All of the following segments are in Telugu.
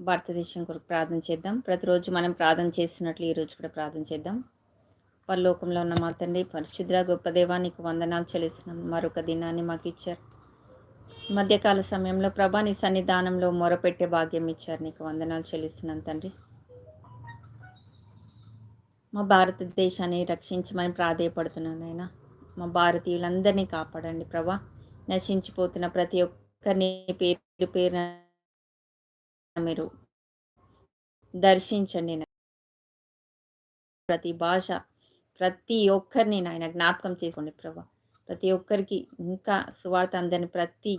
భారతదేశం కొరకు ప్రార్థన చేద్దాం. ప్రతిరోజు మనం ప్రార్థన చేసినట్లు ఈరోజు కూడా ప్రార్థన చేద్దాం. పరలోకంలో ఉన్న మా తండ్రి పరిశుద్ర గొప్ప దేవానికి వందనాలు చెల్లిస్తున్నాం. మరొక దినాన్ని మాకు ఇచ్చారు. మధ్యకాల సమయంలో ప్రభా నీ సన్నిధానంలో మొరపెట్టే భాగ్యం ఇచ్చారు. నీకు వందనాలు చెల్లిస్తున్నాను తండ్రి. మా భారతదేశాన్ని రక్షించమని ప్రాధేయపడుతున్నాను ఆయన మా భారతీయులందరినీ కాపాడండి ప్రభా. నశించిపోతున్న ప్రతి ఒక్కరిని పేరు పేరు మీరు దర్శించండి ప్రతి భాష ప్రతి ఒక్కరిని నాయన జ్ఞాపకం చేసుకోండి ప్రభా. ప్రతి ఒక్కరికి ఇంకా సువార్త అందని ప్రతి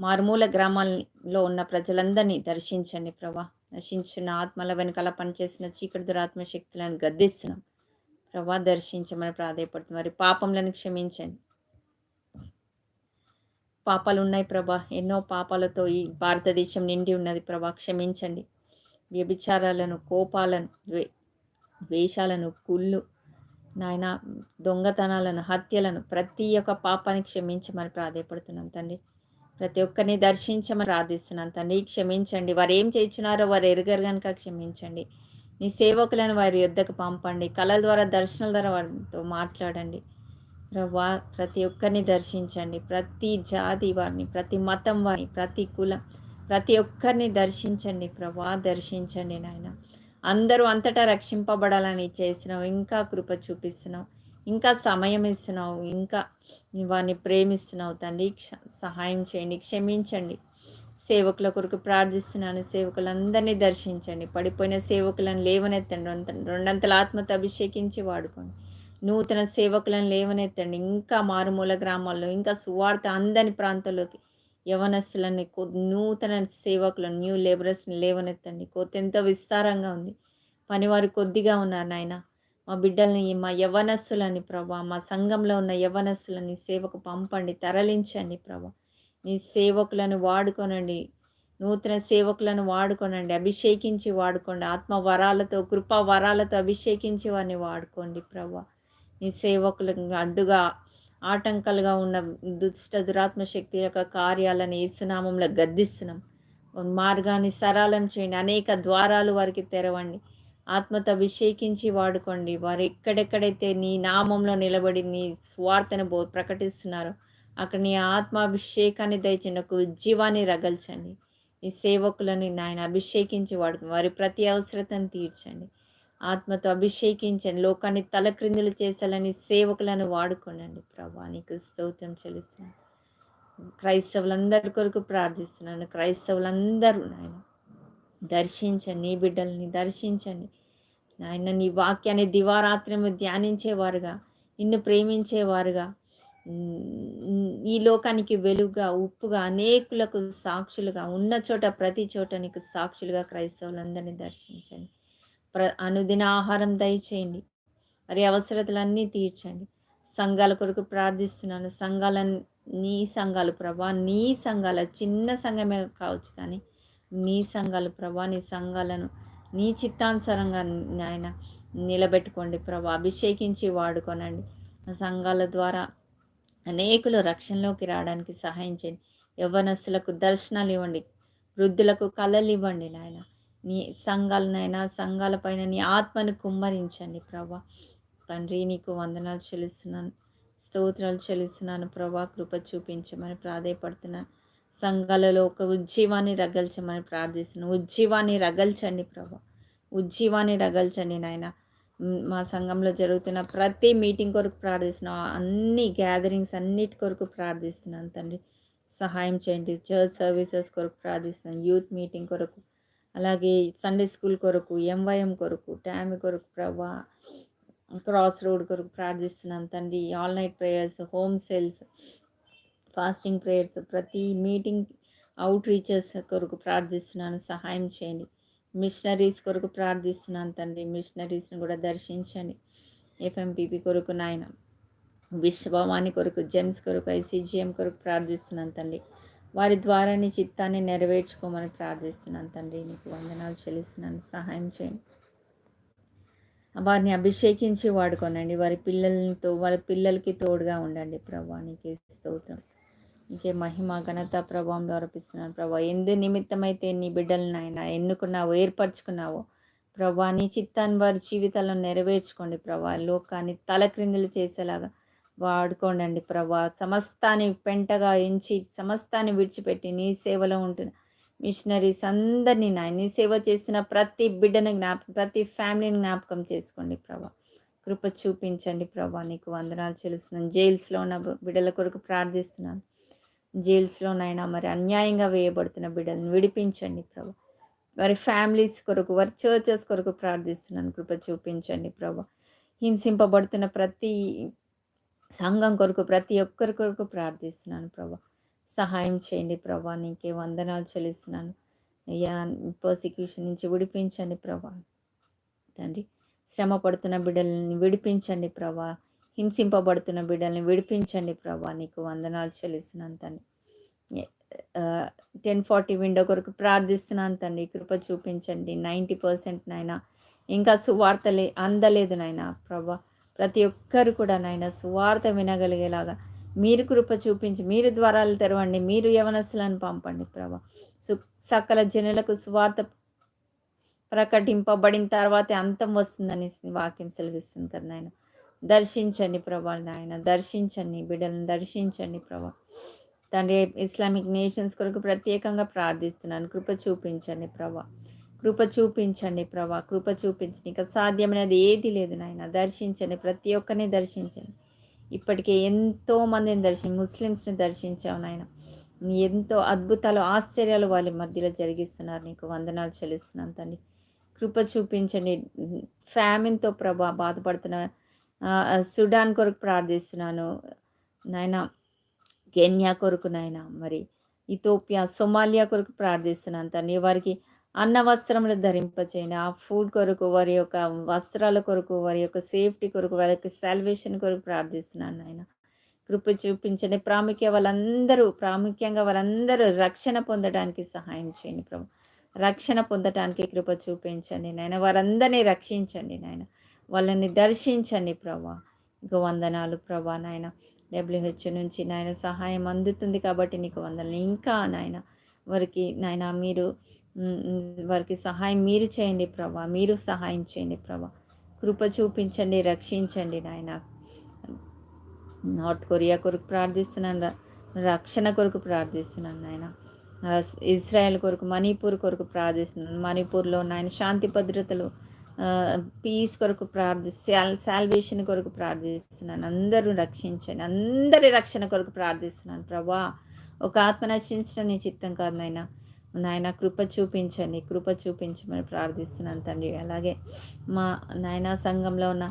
మారుమూల గ్రామాల్లో ఉన్న ప్రజలందరినీ దర్శించండి ప్రభా. నశించిన ఆత్మల వెనకాల పనిచేసిన చీకటి దురాత్మ శక్తులను గద్దిస్తున్నాం. ప్రభా దర్శించమని ప్రాధాయపడుతుంది మరి పాపములను క్షమించండి. పాపాలు ఉన్నాయి ప్రభా. ఎన్నో పాపాలతో ఈ భారతదేశం నిండి ఉన్నది ప్రభా. క్షమించండి. వ్యభిచారాలను కోపాలను ద్వే ద్వేషాలను కుళ్ళు నాయన దొంగతనాలను హత్యలను ప్రతి ఒక్క పాపాన్ని క్షమించమని ప్రాధాయపడుతున్నాం తండ్రి. ప్రతి ఒక్కరిని దర్శించమని ప్రార్థిస్తున్నాను తండ్రి. క్షమించండి. వారు ఏం చేయించున్నారో వారు ఎరగరు కనుక క్షమించండి. నీ సేవకులను వారి యుద్ధకు పంపండి. కళల ద్వారా దర్శనాల ద్వారా వారితో మాట్లాడండి. ప్రభా ప్రతి ఒక్కరిని దర్శించండి. ప్రతి జాతి వారిని ప్రతి మతం వారిని ప్రతి కులం ప్రతి ఒక్కరిని దర్శించండి. ప్రభా దర్శించండి నాయన. అందరూ అంతటా రక్షింపబడాలని చేసినావు. ఇంకా కృప చూపిస్తున్నావు. ఇంకా సమయం ఇస్తున్నావు. ఇంకా వారిని ప్రేమిస్తున్నావు తండ్రి. క్ష- సహాయం చేయండి. క్షమించండి. సేవకుల కొరకు ప్రార్థిస్తున్నాను. సేవకులందరినీ దర్శించండి. పడిపోయిన సేవకులను లేవనెత్తండి. రెండంతల ఆత్మతో అభిషేకించి వాడుకోండి. నూతన సేవకులను లేవనెత్తండి. ఇంకా మారుమూల గ్రామాల్లో ఇంకా సువార్త అందని ప్రాంతాల్లోకి యవనస్తులని నూతన సేవకులను న్యూ లేబరర్స్ని లేవనెత్తండి. కొత్త ఎంతో విస్తారంగా ఉంది. పనివారు కొద్దిగా ఉన్నారు నాయన. మా బిడ్డల్ని మా యవనస్తులని ప్రభా మా సంఘంలో ఉన్న యవనస్తులని సేవకు పంపండి తరలించండి ప్రభా. నీ సేవకులను వాడుకోనండి. నూతన సేవకులను వాడుకోనండి. అభిషేకించి వాడుకోండి. ఆత్మ వరాలతో కృపా వరాలతో అభిషేకించి వారిని వాడుకోండి ప్రభా. నీ సేవకులకు అడ్డుగా ఆటంకాలుగా ఉన్న దుష్ట దురాత్మ శక్తి యొక్క కార్యాలను ఏసునామంలో గద్దిస్తున్నాం. మార్గాన్ని సరళం చేయండి. అనేక ద్వారాలు వారికి తెరవండి. ఆత్మతో అభిషేకించి వాడుకోండి. వారు ఎక్కడెక్కడైతే నీ నామంలో నిలబడి నీ స్వార్థను బో ప్రకటిస్తున్నారో అక్కడ నీ ఆత్మాభిషేకాన్ని దయచండి ఒక ఉజ్జీవాన్ని రగల్చండి. ఈ సేవకులని నాయన అభిషేకించి వాడుకుని వారి ప్రతి అవసరతను తీర్చండి. ఆత్మతో అభిషేకించండి. లోకాన్ని తలక్రిందులు చేసాలని సేవకులను వాడుకోనండి ప్రభా. నీకు స్తోత్రం చెల్లిస్తున్నాను. క్రైస్తవులందరి కొరకు ప్రార్థిస్తున్నాను. క్రైస్తవులందరూ నాయన దర్శించండి. నీ బిడ్డల్ని దర్శించండి. నాయన నీ వాక్యాన్ని దివారాత్రము ధ్యానించేవారుగా నిన్ను ప్రేమించేవారుగా ఈ లోకానికి వెలుగుగా ఉప్పుగా అనేకులకు సాక్షులుగా ఉన్న చోట ప్రతి చోట నీకు సాక్షులుగా క్రైస్తవులందరినీ దర్శించండి. ప్ర అనుదిన ఆహారం దయచేయండి. మరి అవసరతలన్నీ తీర్చండి. సంఘాల కొరకు ప్రార్థిస్తున్నాను. సంఘాల నీ సంఘాలు ప్రభా నీ సంఘాల చిన్న సంఘమే కావచ్చు కానీ నీ సంఘాలు ప్రభా నీ సంఘాలను నీ చిత్తానుసారంగా నాయన నిలబెట్టుకోండి ప్రభా. అభిషేకించి వాడుకోనండి. సంఘాల ద్వారా అనేకులు రక్షణలోకి రావడానికి సహాయం చేయండి. యవ్వనస్సులకు దర్శనాలు ఇవ్వండి. వృద్ధులకు కళలు ఇవ్వండి నాయన. నీ సంఘాలనైనా సంఘాల పైన నీ ఆత్మను కుమ్మరించండి ప్రభా. తండ్రి నీకు వందనాలు చెల్లిస్తున్నాను స్తోత్రాలు చెల్లిస్తున్నాను ప్రభా. కృప చూపించమని ప్రాధేయపడుతున్నాను సంఘాలలో ఒక ఉజ్జీవాన్ని రగల్చమని ప్రార్థిస్తున్నాను ఉజ్జీవాన్ని రగల్చండి ప్రభా. ఉజ్జీవాన్ని రగల్చండి నాయన. మా సంఘంలో జరుగుతున్న ప్రతి మీటింగ్ కొరకు ప్రార్థిస్తున్నాం. అన్ని గ్యాదరింగ్స్ అన్నిటి కొరకు ప్రార్థిస్తున్నాను తండ్రి. సహాయం చేయండి. చర్చ్ సర్వీసెస్ కొరకు ప్రార్థిస్తున్నాను. యూత్ మీటింగ్ కొరకు అలాగే సండే స్కూల్ కొరకు ఎంవైఎం కొరకు ట్యామ్ కొరకు ప్రభా క్రాస్ రోడ్ కొరకు ప్రార్థిస్తున్నాను తండ్రి. All night prayers home cells fasting prayers ప్రతి మీటింగ్ అవుట్ రీచెస్ కొరకు ప్రార్థిస్తున్నాను. సహాయం చేయండి. మిషనరీస్ కొరకు ప్రార్థిస్తున్నాను తండ్రి. మిషనరీస్ని కూడా దర్శించండి. ఎఫ్ఎంపీపీ కొరకు నాయన విశ్వభవాని కొరకు జెమ్స్ కొరకు ఐసీజీఎం కొరకు ప్రార్థిస్తున్నాను తండ్రి. వారి ద్వారా నీ చిత్తాన్ని నెరవేర్చుకోమని ప్రార్థిస్తున్నాను తండ్రి. నీకు వందనాలు చెల్లిస్తున్నాను. సహాయం చేయండి. వారిని అభిషేకించి వాడుకోనండి. వారి పిల్లలతో వారి పిల్లలకి తోడుగా ఉండండి ప్రభా. నీకే స్తోత్రం. ఇంకే మహిమ ఘనత ప్రభావం ఆరోపిస్తున్నాను ప్రభా. ఎందు నిమిత్తమైతే నీ బిడ్డలను ఆయన ఎన్నుకున్నావో ఏర్పరచుకున్నావో ప్రభా నీ చిత్తాన్ని వారి జీవితాలను నెరవేర్చుకోండి ప్రభా. లోకాన్ని తలక్రిందులు చేసేలాగా వాడుకోండి ప్రభా. సమస్తాన్ని పెంటగా ఎంచి సమస్తాన్ని విడిచిపెట్టి నీ సేవలో ఉంటున్న మిషనరీస్ అందరినీ నాయన నీ సేవ చేసిన ప్రతి బిడ్డను జ్ఞాపకం ప్రతి ఫ్యామిలీని జ్ఞాపకం చేసుకోండి ప్రభా. కృప చూపించండి ప్రభా. నీకు వందనాలు చెల్లిస్తున్నాను. జైల్స్లో ఉన్న బిడ్డల కొరకు ప్రార్థిస్తున్నాను. జైల్స్లోనైనా మరి అన్యాయంగా వేయబడుతున్న బిడ్డలను విడిపించండి ప్రభా. వారి ఫ్యామిలీస్ కొరకు వారి చర్చెస్ కొరకు ప్రార్థిస్తున్నాను. కృప చూపించండి ప్రభా. హింసింపబడుతున్న ప్రతి సంఘం కొరకు ప్రతి ఒక్కరి కొరకు ప్రార్థిస్తున్నాను ప్రభా. సహాయం చేయండి ప్రభా. నీకే వందనాలు చెల్లిస్తున్నాను. అయ్యా పర్సిక్యూషన్ నుంచి విడిపించండి ప్రభా. తండ్రి శ్రమ పడుతున్న బిడ్డలని విడిపించండి ప్రభా. హింసింపబడుతున్న బిడ్డల్ని విడిపించండి ప్రభా. నీకు వందనాలు చెల్లిస్తున్నాను తండ్రి. టెన్ ఫార్టీ విండో కొరకు ప్రార్థిస్తున్నాను తండ్రి. కృప చూపించండి. నైంటీ పర్సెంట్ నాయన ఇంకా సువార్తలే అందలేదు నాయన ప్రభా. ప్రతి ఒక్కరు కూడా నాయన సువార్త వినగలిగేలాగా మీరు కృప చూపించి మీరు ద్వారాలు తెరవండి మీరు యవనస్తులను పంపండి ప్రభా. సు సకల జనులకు సువార్త ప్రకటింపబడిన తర్వాతే అంతం వస్తుందని వాక్యం సెలవిస్తుంది కదా నాయన. దర్శించండి ప్రభా నాయన దర్శించండి బిడ్డలను దర్శించండి ప్రభా. తండ్రి ఇస్లామిక్ నేషన్స్ కొరకు ప్రత్యేకంగా ప్రార్థిస్తున్నాను కృప చూపించండి ప్రభా. కృప చూపించండి ప్రభా కృప చూపించండి. ఇంకా సాధ్యమైనది ఏది లేదు నాయన. దర్శించండి ప్రతి ఒక్కరిని దర్శించండి. ఇప్పటికే ఎంతో మందిని దర్శించి ముస్లిమ్స్ని దర్శించావు నాయన. ఎంతో అద్భుతాలు ఆశ్చర్యాలు వాళ్ళ మధ్యలో జరిగిస్తున్నారు. నీకు వందనాలు చెల్లిస్తున్నాను తండ్రి. కృప చూపించండి. ఫ్యామిన్తో ప్రభా బాధపడుతున్న సుడాన్ కొరకు ప్రార్థిస్తున్నాను. నాయన కెన్యా కొరకు నాయన మరి ఇథోపియా సొమాలియా కొరకు ప్రార్థిస్తున్నాను తండ్రి. వారికి అన్న వస్త్రములు ధరింపచేయండి. ఆ ఫుడ్ కొరకు వారి యొక్క వస్త్రాల కొరకు వారి యొక్క సేఫ్టీ కొరకు వారి యొక్క సాల్వేషన్ కొరకు ప్రార్థిస్తున్నాను నాయన. కృప చూపించండి. ప్రాముఖ్య వాళ్ళందరూ ప్రాముఖ్యంగా వాళ్ళందరూ రక్షణ పొందడానికి సహాయం చేయండి ప్రభు. రక్షణ పొందటానికి కృప చూపించండి నాయన. వారందరినీ రక్షించండి నాయన. వాళ్ళని దర్శించండి ప్రభా. ఇక వందనాలు ప్రభా నాయన. డబ్ల్యూహెచ్ నుంచి నాయన సహాయం అందుతుంది కాబట్టి నీకు వందనాలు. ఇంకా నాయన వారికి నాయన మీరు వారికి సహాయం మీరు చేయండి ప్రభా మీరు సహాయం చేయండి ప్రభా. కృప చూపించండి రక్షించండి నాయన. నార్త్ కొరియా కొరకు ప్రార్థిస్తున్నాను రక్షణ కొరకు ప్రార్థిస్తున్నాను నాయన. ఇజ్రాయెల్ కొరకు మణిపూర్ కొరకు ప్రార్థిస్తున్నాను. మణిపూర్లో నాయన శాంతి భద్రతలు పీస్ కొరకు ప్రార్థి సాల్వేషన్ కొరకు ప్రార్థిస్తున్నాను. అందరూ రక్షించండి అందరి రక్షణ కొరకు ప్రార్థిస్తున్నాను ప్రభా. ఒక ఆత్మ నశించడం నీ చిత్తం కాదు నాయన. నాయన కృప చూపించండి కృప చూపించమని ప్రార్థిస్తున్నాను తండ్రి. అలాగే మా నాయన సంఘంలో ఉన్న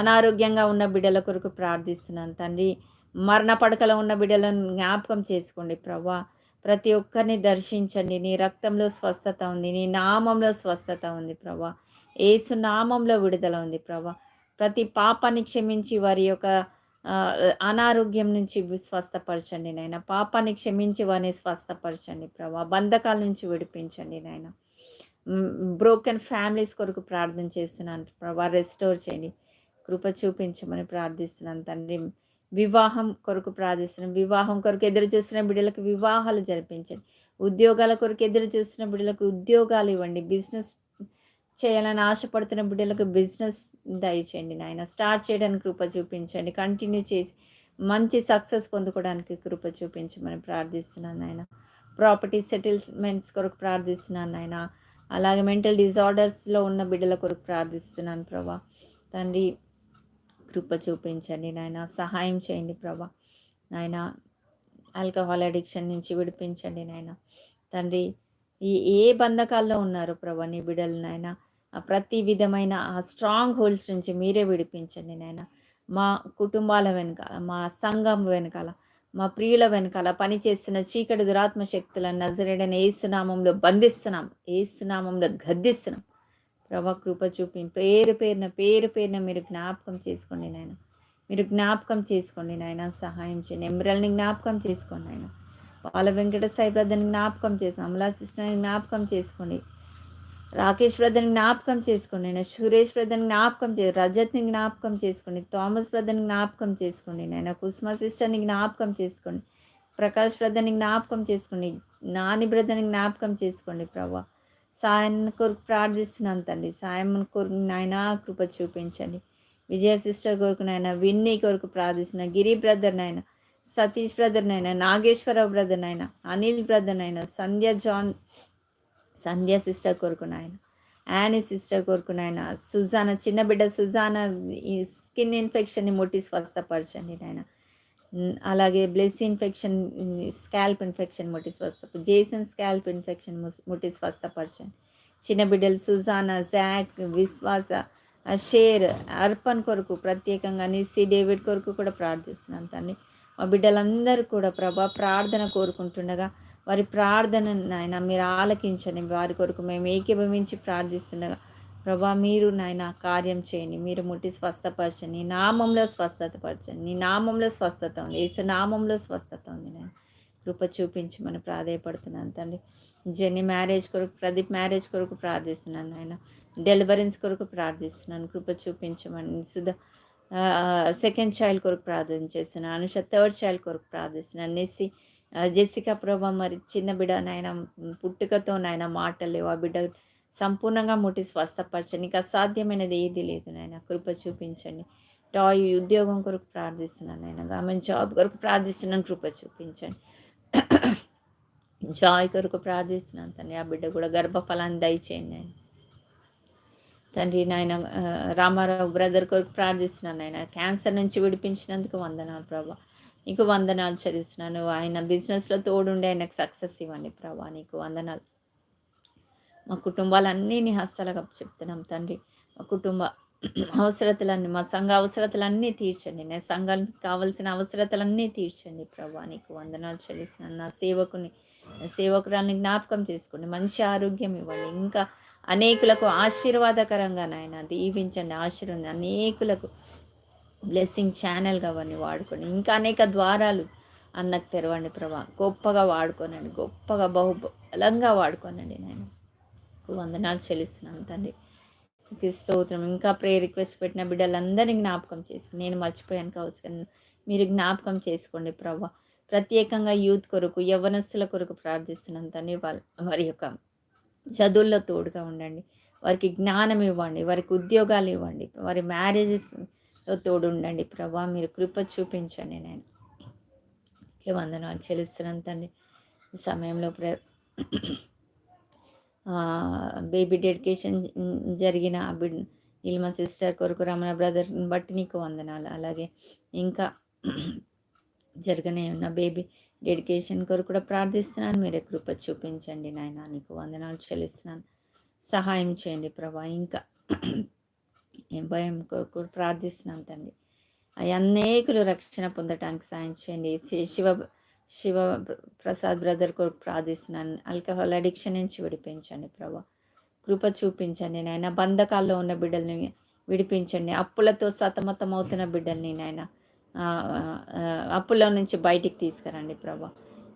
అనారోగ్యంగా ఉన్న బిడ్డల కొరకు ప్రార్థిస్తున్నాను తండ్రి. మరణ పడకలో ఉన్న బిడ్డలను జ్ఞాపకం చేసుకోండి ప్రభా ప్రతి ఒక్కరిని దర్శించండి. నీ రక్తంలో స్వస్థత ఉంది నీ నామంలో స్వస్థత ఉంది ప్రభా ఏసు నామంలో విడుదల ఉంది ప్రభా ప్రతి పాపాన్ని క్షమించి వారి యొక్క అనారోగ్యం నుంచి స్వస్థపరచండి నాయన. పాపాన్ని క్షమించి వారిని స్వస్థపరచండి ప్రభా. బంధకాల నుంచి విడిపించండి నాయన. బ్రోకెన్ ఫ్యామిలీస్ కొరకు ప్రార్థన చేస్తున్నాను ప్రభా. రెస్టోర్ చేయండి. కృప చూపించమని ప్రార్థిస్తున్నాను తండ్రి. వివాహం కొరకు ప్రార్థిస్తున్నాం వివాహం కొరకు ఎదురు చూస్తున్న బిడ్డలకు వివాహాలు జరిపించండి. ఉద్యోగాల కొరకు ఎదురు చూస్తున్న బిడ్డలకు ఉద్యోగాలు ఇవ్వండి. బిజినెస్ చేయాలని ఆశపడుతున్న బిడ్డలకు బిజినెస్ దయచేయండి నాయన. స్టార్ట్ చేయడానికి కృప చూపించండి. కంటిన్యూ చేసి మంచి సక్సెస్ పొందుకోవడానికి కృప చూపించమని ప్రార్థిస్తున్నాను నాయన. ప్రాపర్టీ సెటిల్మెంట్స్ కొరకు ప్రార్థిస్తున్నాను నాయన. అలాగే మెంటల్ డిజార్డర్స్లో ఉన్న బిడ్డల కొరకు ప్రార్థిస్తున్నాను ప్రభా. తండ్రి కృప చూపించండి నాయన. సహాయం చేయండి ప్రభా. నాయన ఆల్కహాల్ అడిక్షన్ నుంచి విడిపించండి నాయన. తండ్రి ఈ ఏ బంధకాల్లో ఉన్నారు ప్రభా నీ బిడ్డలు నాయన? ప్రతి విధమైన ఆ స్ట్రాంగ్ హోల్డ్స్ నుంచి మీరే విడిపించండి నాయన. మా కుటుంబాల వెనకాల మా సంఘం వెనకాల మా ప్రియుల వెనకాల పనిచేస్తున్న చీకటి దురాత్మ శక్తులను నజరేడని ఏసునామంలో బంధిస్తున్నాం ఏసునామంలో గద్దిస్తున్నాం. ప్రభా కృప చూపి పేరు పేరున పేరు పేరున మీరు జ్ఞాపకం చేసుకోండి నాయన. మీరు జ్ఞాపకం చేసుకోండి నాయన సహాయం చేయండి. ఎమ్రల్ని జ్ఞాపకం చేసుకోండి నాయన. బాల వెంకట సాయి బ్రదర్ని జ్ఞాపకం చేసుకోండి అమలా సిస్టర్ని జ్ఞాపకం చేసుకోండి. రాకేష్ బ్రదర్ని జ్ఞాపకం చేసుకోండి నేను సురేష్ బ్రదర్ని జ్ఞాపకం చే రజత్ని జ్ఞాపకం చేసుకోండి థామస్ బ్రదర్ని జ్ఞాపకం చేసుకోండి నేను కుస్మా సిస్టర్ని జ్ఞాపకం చేసుకోండి ప్రకాష్ బ్రదర్ని జ్ఞాపకం చేసుకోండి నాని బ్రదర్ని జ్ఞాపకం చేసుకోండి ప్రభా. సాయం కొరకు ప్రార్థిస్తున్నాను తండ్రి సాయం కొరకు నాయన కృప చూపించండి. విజయ సిస్టర్ కొరకు నాయన విన్నీ కొరకు ప్రార్థిస్తున్న గిరి బ్రదర్ నాయన సతీష్ బ్రదర్ నాయన నాగేశ్వరరావు బ్రదర్ నాయన అనిల్ బ్రదర్ నాయన సంధ్య జాన్ సంధ్య సిస్టర్ కొరకు నాయన యానీ సిస్టర్ కొరకు నాయన సుజాన చిన్న బిడ్డ సుజాన ఈ స్కిన్ ఇన్ఫెక్షన్ని ముట్టి స్వస్థపరచండి నాయన. అలాగే బ్లెస్ ఇన్ఫెక్షన్ స్కాల్ప్ ఇన్ఫెక్షన్ ముట్టి స్వస్థ జేసన్ స్కాల్ప్ ఇన్ఫెక్షన్ ముట్టి స్వస్థపరచండి. చిన్న బిడ్డలు సుజానా జాక్ విశ్వాస షేర్ అర్పణ్ కొరకు ప్రత్యేకంగా నిస్సి డేవిడ్ కొరకు కూడా ప్రార్థిస్తున్నాను తండ్రి. మా బిడ్డలందరూ కూడా ప్రభా ప్రార్థన కోరుకుంటుండగా వారి ప్రార్థన నాయన మీరు ఆలకించండి. వారి కొరకు మేము ఏకీభవించి ప్రార్థిస్తుండగా ప్రభా మీరు నాయన కార్యం చేయండి. మీరు ముట్టి స్వస్థపరచండి. నామంలో స్వస్థత పరచండి. నీ నామంలో స్వస్థత ఉంది. ఏసు నామంలో స్వస్థత ఉంది నేను కృప చూపించి మనం ప్రాధాయపడుతున్నాను తండ్రి. జెన్ని మ్యారేజ్ కొరకు ప్రదీప్ మ్యారేజ్ కొరకు ప్రార్థిస్తున్నాను ఆయన డెలివరెన్స్ కొరకు ప్రార్థిస్తున్నాను. కృప చూపించమని సుధా సెకండ్ చైల్డ్ కొరకు ప్రార్థన చేస్తున్నాను. అనుష థర్డ్ చైల్డ్ కొరకు ప్రార్థిస్తున్నాను. అనేసి జెసికా ప్రభా మరి చిన్న బిడ్డ నాయన పుట్టుకతో నాయన మాటలు ఆ బిడ్డ సంపూర్ణంగా ముట్టి స్వస్థపరచండి. నీకు అసాధ్యమైనది ఏది లేదు నాయన. కృప చూపించండి. టాయ్ ఉద్యోగం కొరకు ప్రార్థిస్తున్నాను నాయన. గవర్నమెంట్ జాబ్ కొరకు ప్రార్థిస్తున్నాను. కృప చూపించండి. జాయ్ కొరకు ప్రార్థిస్తున్నాను తండ్రి. ఆ బిడ్డ కూడా గర్భఫలాన్ని దయచేయండి నేను తండ్రి నాయన రామారావు బ్రదర్ కొరకు ప్రార్థిస్తున్నాను ఆయన క్యాన్సర్ నుంచి విడిపించినందుకు వందనాలు ప్రభా. నీకు వందనాలు చరిస్తున్నాను ఆయన బిజినెస్లో తోడుండి ఆయనకు సక్సెస్ ఇవ్వండి ప్రభా నీకు వందనాలు. మా కుటుంబాలన్నీ నీ హస్తలుగా చెప్తున్నాం తండ్రి. మా కుటుంబ అవసరతలన్నీ మా సంఘ అవసరతలన్నీ తీర్చండి. నా సంఘానికి కావలసిన అవసరతలన్నీ తీర్చండి ప్రభా నీకు వందనాలు చెల్లిస్తున్నాను. నా సేవకుని సేవకురాల్ని జ్ఞాపకం చేసుకోండి. మంచి ఆరోగ్యం ఇవ్వండి. ఇంకా అనేకులకు ఆశీర్వాదకరంగా నాయన దీవించండి ఆశీర్వాదం అనేకులకు బ్లెస్సింగ్ ఛానల్గా అవన్నీ వాడుకోండి ఇంకా అనేక ద్వారాలు అన్నకు తెరవండి ప్రభా. గొప్పగా వాడుకోనండి గొప్పగా బహు బలంగా వాడుకోనండి నేను వందనాలు చెల్లిస్తున్నాను తండ్రి. స్తోత్రం. ఇంకా ప్రే రిక్వెస్ట్ పెట్టిన బిడ్డలందరినీ జ్ఞాపకం చేసి నేను మర్చిపోయాను కావచ్చు కానీ మీరు జ్ఞాపకం చేసుకోండి ప్రభా. ప్రత్యేకంగా యూత్ కొరకు యవనస్తుల కొరకు ప్రార్థిస్తున్నాను తండ్రి. వాళ్ళ వారి యొక్క చదువుల్లో తోడుగా ఉండండి. వారికి జ్ఞానం ఇవ్వండి వారికి ఉద్యోగాలు ఇవ్వండి వారి మ్యారేజెస్ తోడు ఉండండి ప్రభా. మీరు కృప చూపించండి నేను. వందనాలు చెల్లిస్తున్నాను తండ్రి. ఈ సమయంలో ప్ర బేబీ డెడికేషన్ జరిగిన బిడ్ ఇల్మ సిస్టర్ కొరకు రమణ బ్రదర్ని బట్టి నీకు వందనాలు. అలాగే ఇంకా జరగనే ఉన్న బేబీ డెడికేషన్ కొరకు కూడా ప్రార్థిస్తున్నాను. మీరే కృప చూపించండి నాయన. నీకు వందనాలు చెల్లిస్తున్నాను. సహాయం చేయండి ప్రభా. ఇంకా భయం కొరకు ప్రార్థిస్తున్నాం తండ్రి. అవి అనేకులు రక్షణ పొందటానికి సాయం చేయండి. శివ శివ ప్రసాద్ బ్రదర్ కొరకు ప్రార్థిస్తున్నాను. ఆల్కహాల్ అడిక్షన్ నుంచి విడిపించండి ప్రభా. కృప చూపించండి నాయన. బంధకాల్లో ఉన్న బిడ్డల్ని విడిపించండి. అప్పులతో సతమతం అవుతున్న బిడ్డల్ని నాయన అప్పుల నుంచి బయటికి తీసుకురండి ప్రభా.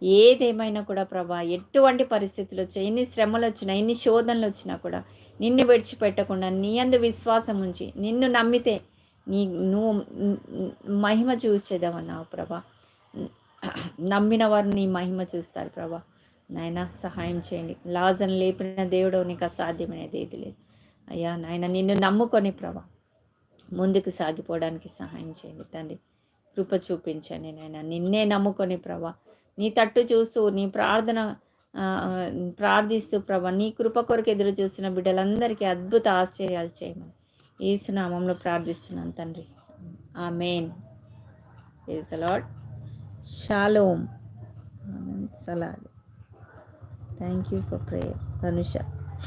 ఏదేమైనా కూడా ప్రభా ఎటువంటి పరిస్థితులు వచ్చాయి ఎన్ని శ్రమలు వచ్చినా ఎన్ని శోధనలు వచ్చినా కూడా నిన్ను విడిచిపెట్టకుండా నీ అందు విశ్వాసం ఉంచి నిన్ను నమ్మితే నీ నువ్వు మహిమ చూసేదామన్నావు ప్రభా? నమ్మిన వారు నీ మహిమ చూస్తారు ప్రభా. నాయన సహాయం చేయండి. లాజన్ లేపిన దేవుడు నీకు అసాధ్యమైనది ఏది లేదు. అయ్యా నాయన నిన్ను నమ్ముకొని ప్రభా ముందుకు సాగిపోవడానికి సహాయం చేయండి తండ్రి. కృప చూపించండి నాయన. నిన్నే నమ్ముకొని ప్రభా నీ తట్టు చూస్తూ నీ ప్రార్థన ప్రార్థిస్తూ ప్రభా నీ కృప కొరకు ఎదురు చూస్తున్న బిడ్డలందరికీ అద్భుత ఆశ్చర్యాలు చేయమని. ఏసునామంలో ప్రార్థిస్తున్నాను తండ్రి. ఆ మెయిన్ ఈజ్ అలాడ్ షాలోమ్ salad thank you for prayer Dhanusha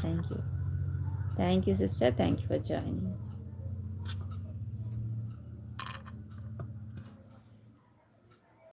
thank you thank you sister thank you for joining